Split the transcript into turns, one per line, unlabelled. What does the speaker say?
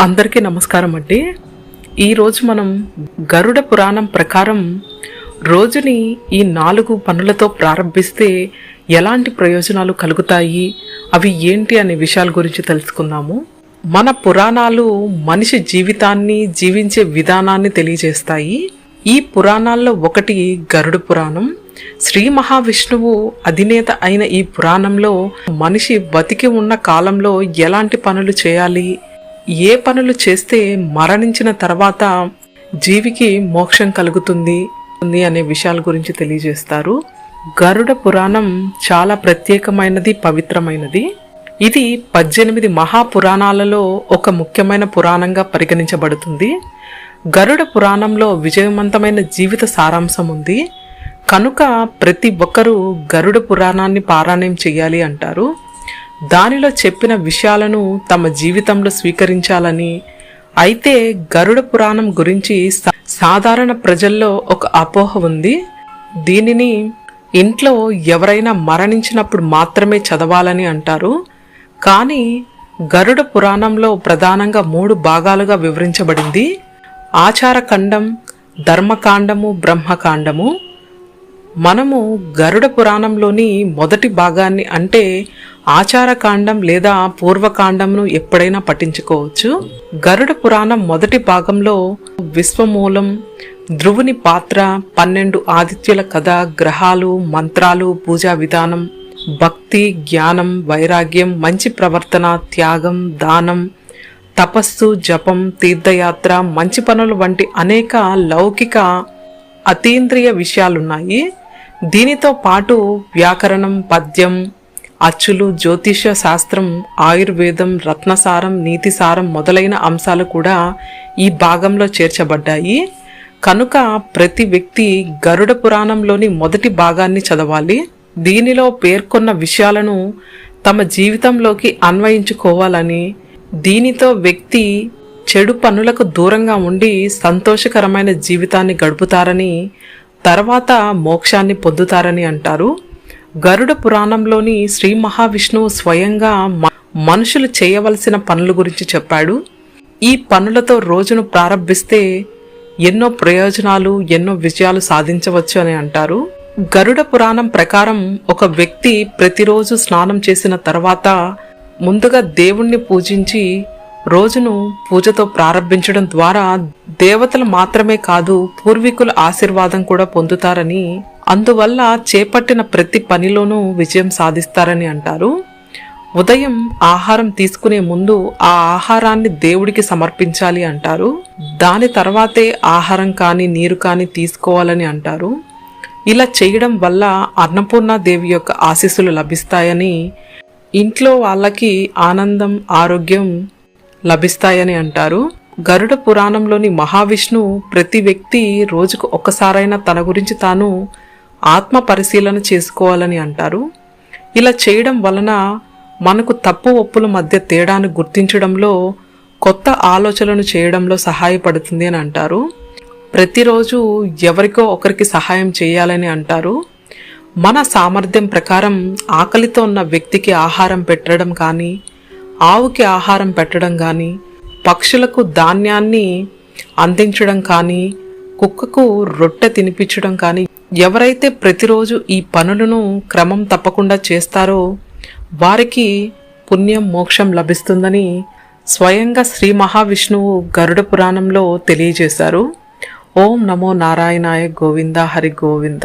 అందరికీ నమస్కారం అండి. ఈరోజు మనం గరుడ పురాణం ప్రకారం రోజుని ఈ నాలుగు పనులతో ప్రారంభిస్తే ఎలాంటి ప్రయోజనాలు కలుగుతాయి? అవి ఏంటి అనే విషయాల గురించి తెలుసుకుందాము. మన పురాణాలు మనిషి జీవితాన్ని జీవించే విధానాన్ని తెలియజేస్తాయి. ఈ పురాణాల్లో ఒకటి గరుడ పురాణం. శ్రీ మహావిష్ణువు అధినేత అయిన ఈ పురాణంలో మనిషి బతికి ఉన్న కాలంలో ఎలాంటి పనులు చేయాలి? ఏ పనులు చేస్తే మరణించిన తర్వాత జీవికి మోక్షం కలుగుతుంది ఉంది అనే విషయాల గురించి తెలియజేస్తారు. గరుడ పురాణం చాలా ప్రత్యేకమైనది పవిత్రమైనది. ఇది పద్దెనిమిది మహాపురాణాలలో ఒక ముఖ్యమైన పురాణంగా పరిగణించబడుతుంది. గరుడ పురాణంలో విజయవంతమైన జీవిత సారాంశం ఉంది. కనుక ప్రతి ఒక్కరూ గరుడ పురాణాన్ని పారాయణం చేయాలి అంటారు. దానిలో చెప్పిన విషయాలను తమ జీవితంలో స్వీకరించాలని. అయితే గరుడ పురాణం గురించి సాధారణ ప్రజల్లో ఒక అపోహ ఉంది. దీనిని ఇంట్లో ఎవరైనా మరణించినప్పుడు మాత్రమే చదవాలని అంటారు. కానీ గరుడ పురాణంలో ప్రధానంగా మూడు భాగాలుగా వివరించబడింది. ఆచారఖండం ధర్మకాండము బ్రహ్మకాండము. మనము గరుడ పురాణంలోని మొదటి భాగాన్ని అంటే ఆచారకాండం లేదా పూర్వకాండంను ఎప్పుడైనా పఠించుకోవచ్చు. గరుడ పురాణం మొదటి భాగంలో విశ్వమూలం ధ్రువుని పాత్ర పన్నెండు ఆదిత్యుల కథ గ్రహాలు మంత్రాలు పూజా విధానం భక్తి జ్ఞానం వైరాగ్యం మంచి ప్రవర్తన త్యాగం దానం తపస్సు జపం తీర్థయాత్ర మంచి పనులు వంటి అనేక లౌకిక అతీంద్రియ విషయాలున్నాయి. దీనితో పాటు వ్యాకరణం పద్యం అచ్చులు జ్యోతిష శాస్త్రం ఆయుర్వేదం రత్నసారం నీతిసారం మొదలైన అంశాలు కూడా ఈ భాగంలో చేర్చబడ్డాయి. కనుక ప్రతి వ్యక్తి గరుడ పురాణంలోని మొదటి భాగాన్ని చదవాలి. దీనిలో పేర్కొన్న విషయాలను తమ జీవితంలోకి అన్వయించుకోవాలని దీనితో వ్యక్తి చెడు పనులకు దూరంగా ఉండి సంతోషకరమైన జీవితాన్ని గడుపుతారని తర్వాత మోక్షాన్ని పొందుతారని అంటారు. గరుడ పురాణంలోని శ్రీ మహావిష్ణువు స్వయంగా మ- మనుషులు చేయవలసిన పనుల గురించి చెప్పాడు. ఈ పనులతో రోజును ప్రారంభిస్తే ఎన్నో ప్రయోజనాలు ఎన్నో విజయాలు సాధించవచ్చు అని అంటారు. గరుడ పురాణం ప్రకారం ఒక వ్యక్తి ప్రతిరోజు స్నానం చేసిన తర్వాత ముందుగా దేవుణ్ణి పూజించి రోజును పూజతో ప్రారంభించడం ద్వారా దేవతలు మాత్రమే కాదు పూర్వీకుల ఆశీర్వాదం కూడా పొందుతారని అందువల్ల చేపట్టిన ప్రతి పనిలోనూ విజయం సాధిస్తారని అంటారు. ఉదయం ఆహారం తీసుకునే ముందు ఆ ఆహారాన్ని దేవుడికి సమర్పించాలి అంటారు. దాని తర్వాతే ఆహారం కానీ నీరు కానీ తీసుకోవాలని అంటారు. ఇలా చేయడం వల్ల అన్నపూర్ణాదేవి యొక్క ఆశీస్సులు లభిస్తాయని ఇంట్లో వాళ్ళకి ఆనందం ఆరోగ్యం లభిస్తాయని అంటారు. గరుడ పురాణంలోని మహావిష్ణు ప్రతి వ్యక్తి రోజుకు ఒక్కసారైనా తన గురించి తాను ఆత్మ పరిశీలన చేసుకోవాలని అంటారు. ఇలా చేయడం వలన మనకు తప్పు ఒప్పుల మధ్య తేడాను గుర్తించడంలో కొత్త ఆలోచనలు చేయడంలో సహాయపడుతుంది అని అంటారు. ప్రతిరోజు ఎవరికో ఒకరికి సహాయం చేయాలని అంటారు. మన సామర్థ్యం ప్రకారం ఆకలితో ఉన్న వ్యక్తికి ఆహారం పెట్టడం కానీ ఆవుకి ఆహారం పెట్టడం కానీ పక్షులకు ధాన్యాన్ని అందించడం కానీ కుక్కకు రొట్టె తినిపించడం కానీ ఎవరైతే ప్రతిరోజు ఈ పనులను క్రమం తప్పకుండా చేస్తారో వారికి పుణ్యం మోక్షం లభిస్తుందని స్వయంగా శ్రీ మహావిష్ణువు గరుడ పురాణంలో తెలియజేశారు. ఓం నమో నారాయణాయ గోవింద హరి గోవింద.